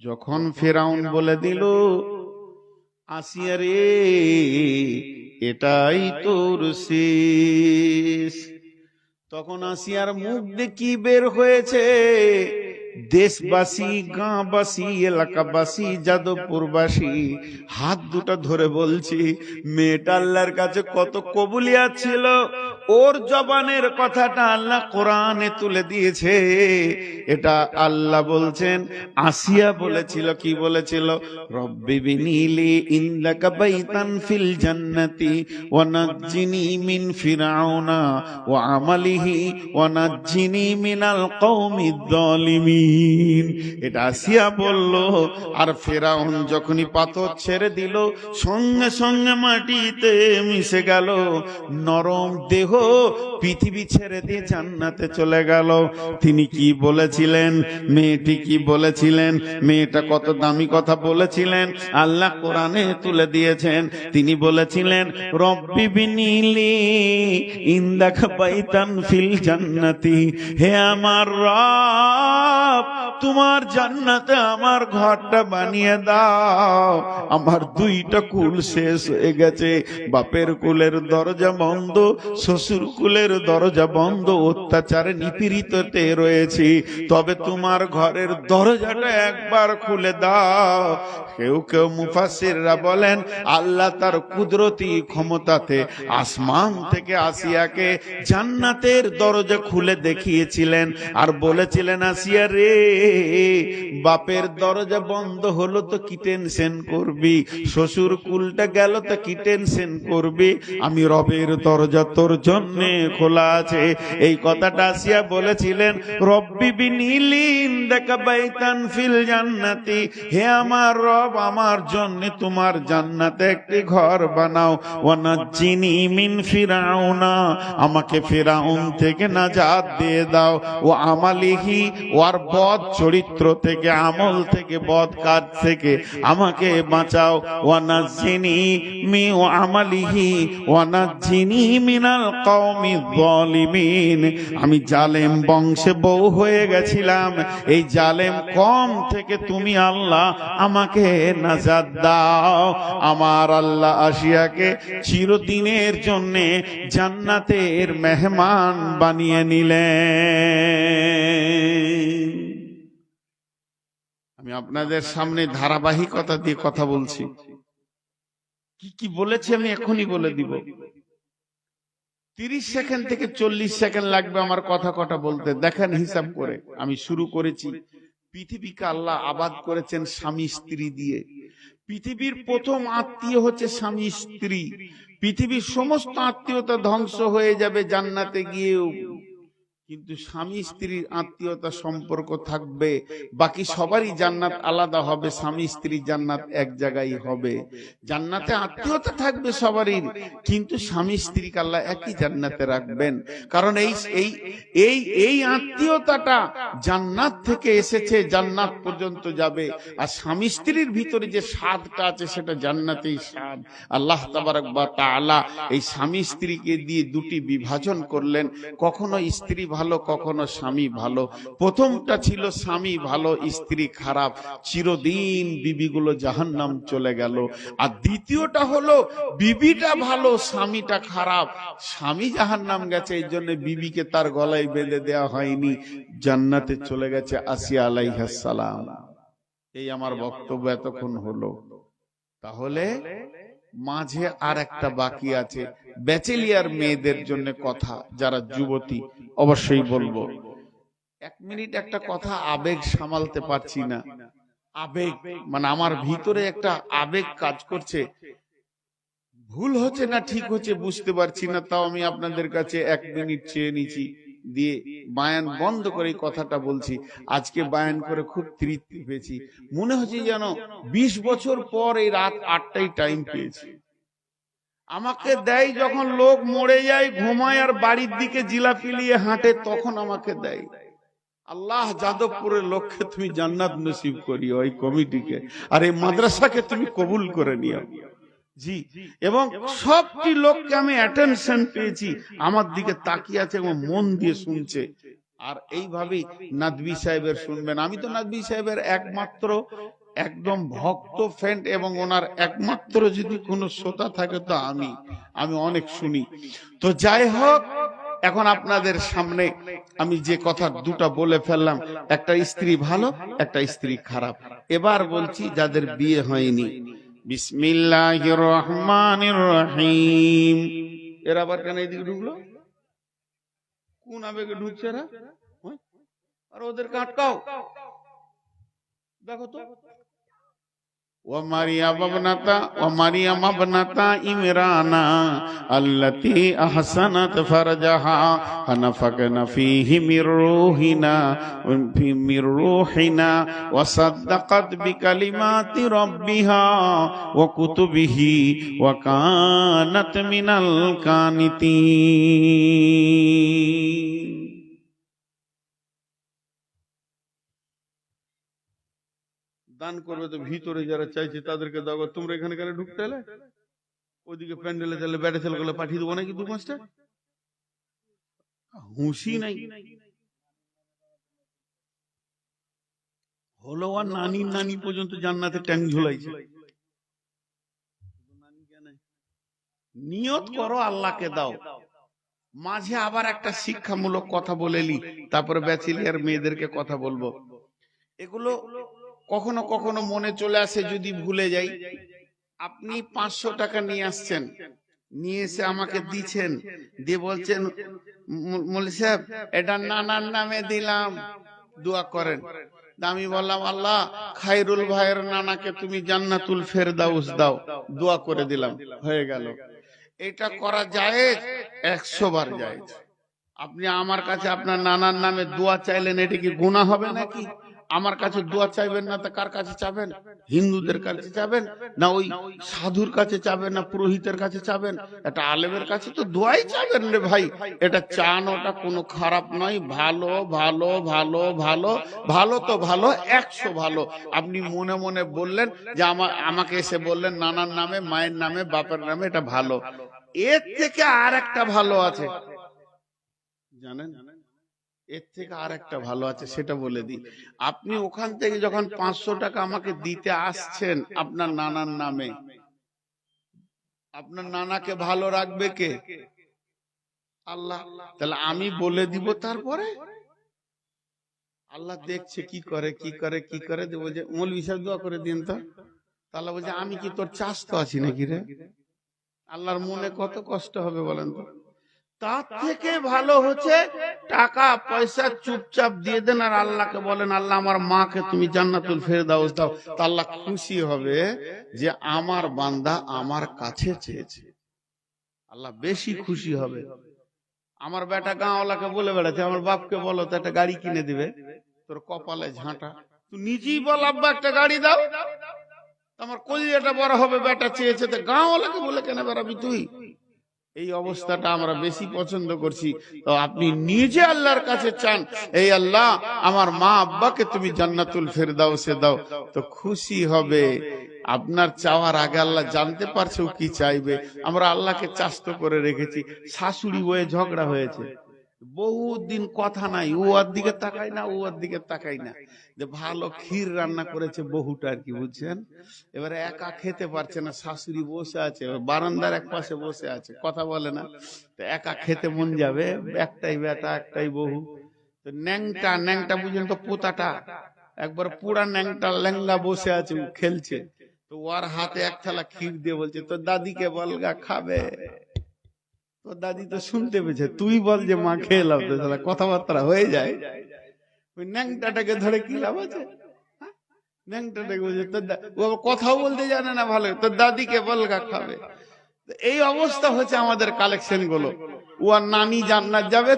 যখন ফেরাউন বলে দিল আসিয়া রে এটাই তোর শেষ। তখন আসিয়ার মুখ দিয়ে কি বের হয়েছে। দেশবাসী গাঁবাসী এলাকাবাসী যাদবপুরবাসী হাত দুটো ধরে বলছি মেয়েটা আল্লাহর কাছে কত কবুলিয়া ছিল? ওর জবানের কথাটা আল্লাহ কোরআনে তুলে দিয়েছে। এটা আল্লাহ বলছেন, আসিয়া বলেছিল, কি বলেছিল? রব্বি বিনিলি ইন্দাকা বাইতান ফিল জান্নাতি ওয়া নাজ্জিনি মিন ফিরাউনা ওয়া আমালিহি ওয়া নাজ্জিনি মিনাল কওমিদ যালিমিন এটা আসিয়া বলল, আর ফেরাউন যখনই পাথর ছেড়ে দিল, সঙ্গে সঙ্গে মাটিতে মিশে গেল, নরম দেহ পৃথিবী ছেড়ে দিয়ে জান্নাতে চলে গেল। তিনি কি বলেছিলেন? মেয়েটি কি বলেছিলেন? মেয়েটা কত দামি কথা বলেছিলেন? আল্লাহ কোরআনে তুলে দিয়েছেন। তিনি বলেছিলেন, রব্বি বিনিলি ইন্দাক বাইতান ফিল জান্নাতি। হে আমার রব, তোমার জান্নাতে আমার ঘরটা বানিয়ে দাও। আমার দুইটা কুল শেষ হয়ে গেছে। বাপের কুলের দরজা বন্ধ, শ্বশুর কুলের দরজা বন্ধ, অত্যাচারে নিপীড়িততে রয়েছি। তবে তোমার ঘরের দরজাটা একবার খুলে দাও। কেউ কেউ মুফাসিররা বলেন, আল্লাহ তার কুদরতি ক্ষমতাতে আসমান থেকে আসিয়াকে জান্নাতের দরজা খুলে দেখিয়েছিলেন আর বলেছিলেন, আসিয়া রে, বাপের দরজা বন্ধ হলো তো কি টেনশন করবি? শ্বশুর কুলটা গেল তো কি টেনশন করবি? আমি রবের দরজা তোর জন্যে খোলা আছে। এই কথাটা আসিয়া বলেছিলেন, রব্বি বিনিলিন, দেখা বাইতান ফিল জান্নাতি। হে আমার রব, আমার জন্য তোমার জান্নাতে একটি ঘর বানাও। ওয়ানাজ্জিনি মিন ফিরাউনা, আমাকে ফিরাউন থেকে নাজাত দিয়ে দাও। ও আমালিহি ওর বদ চরিত্র থেকে, আমল থেকে বদ কাজ থেকে, আমাকে বাঁচাও। ওয়ানাজ্জিনি মি, ও আমালিহি, ওয়ানাজ্জিনি মিনাল আমি জালেম বংশে বউ হয়ে গেছিলাম। এই জালেম কম থেকে তুমি আল্লাহ আমাকে নাজাত দাও। আমার আল্লাহ আসিয়াকে চিরদিনের জন্য জান্নাতের মেহমান বানিয়ে নিলেন। আমি আপনাদের সামনে ধারাবাহিকতা দিয়ে কথা বলছি। কি কি বলেছে আমি এখনই বলে দিব। তিরিশ সেকেন্ড থেকে চল্লিশ সেকেন্ড লাগবে আমার কথা কটা বলতে। দেখেন হিসাব করে। আমি শুরু করেছি। পৃথিবীকে আল্লাহ আবাদ করেছেন স্বামী স্ত্রী দিয়ে। পৃথিবীর প্রথম আত্মীয় হচ্ছে স্বামী স্ত্রী। পৃথিবীর সমস্ত আত্মীয়তা ধ্বংস হয়ে যাবে জান্নাতে গিয়েও। কিন্তু স্বামী স্ত্রীর আত্মীয়তা সম্পর্ক থাকবে। বাকি সবারই জান্নাত আলাদা হবে। স্বামী স্ত্রী জান্নাত এক জায়গায় হবে। জান্নাতে আত্মীয়তা থাকবে সবারই। কিন্তু স্বামী স্ত্রী আল্লাহ একই জান্নাতে রাখবেন। কারণ এই এই এই এই আত্মীয়তাটা জান্নাত থেকে এসেছে জান্নাত পর্যন্ত যাবে। আর স্বামী স্ত্রীর ভিতরে যে স্বাদটা আছে সেটা জান্নাতেই স্বাদ। আল্লাহ তাবারক বা তাআলা এই স্বামী স্ত্রীকে দিয়ে দুটি বিভাজন করলেন। কখনো স্ত্রী ভালো, কখনো স্বামী ভালো। প্রথমটা ছিল স্বামী ভালো, স্ত্রী খারাপ। চিরদিন বিবিগুলো জাহান্নাম চলে গেল। আর দ্বিতীয়টা হলো, বিবিটা ভালো, স্বামীটা খারাপ। স্বামী জাহান নাম গেছে, এই জন্য বিবিকে তার গলায় বেঁধে দেওয়া হয়নি। জান্নাতে চলে গেছে আসিয়া আলাইহাস সালাম। এই আমার বক্তব্য এতক্ষণ হলো। তাহলে মাঝে আর একটা বাকি আছে। ব্যাচেলিয়ার মেয়েদের জন্য কথা যারা যুবতী অবশ্যই বলব। এক মিনিট একটা কথা আবেগ সামালতে পারছি না। আবেগ মানে আমার ভিতরে একটা আবেগ কাজ করছে। ভুল হচ্ছে না ঠিক হচ্ছে বুঝতে পারছি না তাও আমি আপনাদের কাছে এক মিনিট চেয়ে নিছি দিয়ে বায়ান বন্ধ করে কথাটা বলছি। আজকে বায়ান করে খুব তৃপ্তি পেয়েছি। মনে হচ্ছে যেন বিশ বছর পর এই রাত আটটাই টাইম পেয়েছি। আমাকে দেয় যখন লোক মরে যায় ঘুমায় আর বাড়ির দিকে জিলাপি নিয়ে হাঁটে তখন আমাকে দেয়। আল্লাহ যাদবপুরের লক্ষ্যে তুমি জান্নাত নসিব করিও এই কমিটিকে। আর এই মাদ্রাসাকে তুমি কবুল করে নিও। জি। এবং সবটি লোককে আমি অ্যাটেনশন পেয়েছি। আমার দিকে তাকিয়ে আছে এবং মন দিয়ে শুনছে। আর এইভাবেই নাদবি সাহেবের শুনবেন। আমি তো নাদবি সাহেবের একমাত্র একদম ভক্ত ফ্রেন্ড এবং ওনার একমাত্র যদি কোনো শ্রোতা থাকে তো আমি আমি অনেক শুনি। তো যাই হোক এখন আপনাদের সামনে আমি যে কথা দুটা বলে ফেললাম একটা স্ত্রী ভালো একটা স্ত্রী খারাপ। এবার বলছি যাদের বিয়ে হয়নি। বিসমিল্লাহির রহমানির রহিম এর আবার কেন এদিকে ঢুকলো? কোন আবেগে ঢুকছে এরা? আর ওদের কাটকাও। দেখো তো। ومريم ابنة ومريم ابنة إمران التي أحسنت فرجها. فنفقنا فيه من روحنا من روحنا وصدقت بكلمات ربها وكتبه وكانت من القانتين. দান করবে তো ভিতরে যারা চাইছে তাদেরকে দাও। তোমরা এখানে কেন ঢুকতে এলে? ওইদিকে প্যান্ডেলে তাহলে ব্যাটে ছেলেগুলো পাঠিয়ে দেবো নাকি দু পাঁচটা? হুঁশি নাই। হলো আর নানি পর্যন্ত জান্নাতে ট্যাং ঝুলাইছে। নিয়ত করো, আল্লাহকে দাও। মাঝে আবার একটা শিক্ষামূলক কথা বলেলি তারপরে ব্যাচিলিয়ার মেয়েদেরকে কথা বলব। এগুলো কখনো কখনো মনে চলে আসে যদি ভুলে যাই। আপনি পাঁচশো টাকা নিয়ে আসছেন। নিয়ে এসে আমাকে দিচ্ছেন। দিয়ে বলছেন, "ম- মৌলী সাহেব, এটা নানার নামে দিলাম। দোয়া করেন। আমি বললাম, আল্লাহ খাইরুল ভাইয়ের নানাকে তুমি জান্নাতুল ফের ফেরদাউস দাও। দোয়া করে দিলাম। হয়ে গেল। এটা করা যায় একশো বার যায় আপনি আমার কাছে আপনার নানার নামে দোয়া চাইলেন, এটা কি গুণা হবে নাকি? আমার কাছে দোয়া চাইবেন না তা কার কাছে চাবেন? হিন্দুদের কাছে চাবেন? না ওই সাধুর কাছে চাবেন না পুরোহিতের কাছে চাবেন? এটা আলেমের কাছে তো দোয়াই চাবেন রে ভাই। এটা চান ওটা কোনো খারাপ নয়। ভালো ভালো ভালো ভালো ভালো তো ভালো একশো ভালো। আপনি মনে মনে বললেন যে আমার আমাকে এসে বললেন নানার নামে মায়ের নামে বাপের নামে এটা ভালো। এর থেকে আর একটা ভালো আছে। জানেন জানেন? এর থেকে আর একটা ভালো আছে সেটা বলে দিই। আপনি ওখান থেকে যখন পাঁচশো টাকা আমাকে দিতে আসছেন আপনার নানার নামে। আপনার নানাকে ভালো রাখবে কে? আল্লাহ। তাহলে আমি বলে দিব তারপরে? আল্লাহ দেখছে কি করে কি করে কি করে। দেবো যে মৌল হিসাব দোয়া করে দিন তো। তাহলে বলছে আমি কি তোর চাষ তো আছি নাকি রে? আল্লাহর মনে কত কষ্ট হবে বলেন তো? তার থেকে ভালো হচ্ছে টাকা পয়সা চুপচাপ দিয়ে দেন আর আল্লাহকে বলেন আল্লাহ আমার মাকে তুমি জান্নাতুল ফেরদাউস দাও। তা আল্লাহ খুশি হবে যে আমার বান্দা আমার কাছে চেয়েছে। আল্লাহ বেশি খুশি হবে। আমার বেটা গাঁওয়ালাকে বলে বেড়াচ্ছে আমার বাপকে বলো তো একটা গাড়ি কিনে দিবে। তোর কপালে ঝাঁটা। তুই নিজেই বল আব্বা একটা গাড়ি দাও। আমার কলিয়াটা বড় হবে বেটা চেয়েছে তো গাঁওয়ালাকে বলে কেন বেড়াবি তুই? এই অবস্থাটা আমরা বেশি পছন্দ করছি। তো আপনি নিজে আল্লাহর কাছে চান এই আল্লাহ আমার মা আব্বাকে তুমি জান্নাতুল ফের দাও সে দাও। তো খুশি হবে আপনার চাওয়ার আগে আল্লাহ জানতে পারছে ও কি চাইবে। আমরা আল্লাহকে চাস্ত করে রেখেছি। শাশুড়ি বয়ে ঝগড়া হয়েছে। বহুত দিন কথা নাই ও আর দিকে তাকাই না ও আর দিকে তাকাই না। যে ভালো ক্ষীর রান্না করেছে বহুটা আর কি, বুঝছেন? এবারে একা খেতে পারছে না, শাশুড়ি বসে আছে বারান্দার এক পাশে বসে আছে, কথা বলে না। তো একা খেতে মন যাবে, একটাই বেটা, একটাই বহু তো ন্যাংটা ন্যাংটা বুঝলেন তো পোতাটা। একবার পুরা ন্যাংটা ল্যাংলা বসে আছে খেলছে। তো ওর হাতে এক থালা ক্ষীর দিয়ে বলছে, তোর দাদিকে বলগা, খাবে। তোর দাদি তো শুনতে পেয়েছে। তুই বল যে মা খেয়ে লাভ তো তাহলে কথাবার্তা হয়ে যায়। ওই ন্যাংটাটাকে ধরে কি লাভ আছে? হ্যাঁ? ন্যাংটাটাকে বলছে তোর ও কথাও বলতে জানে না ভালো তোর দাদিকে বলগা খাবে। এই অবস্থা হচ্ছে আমাদের কালেকশনগুলো। ও আর নানি জান্নাত যাবে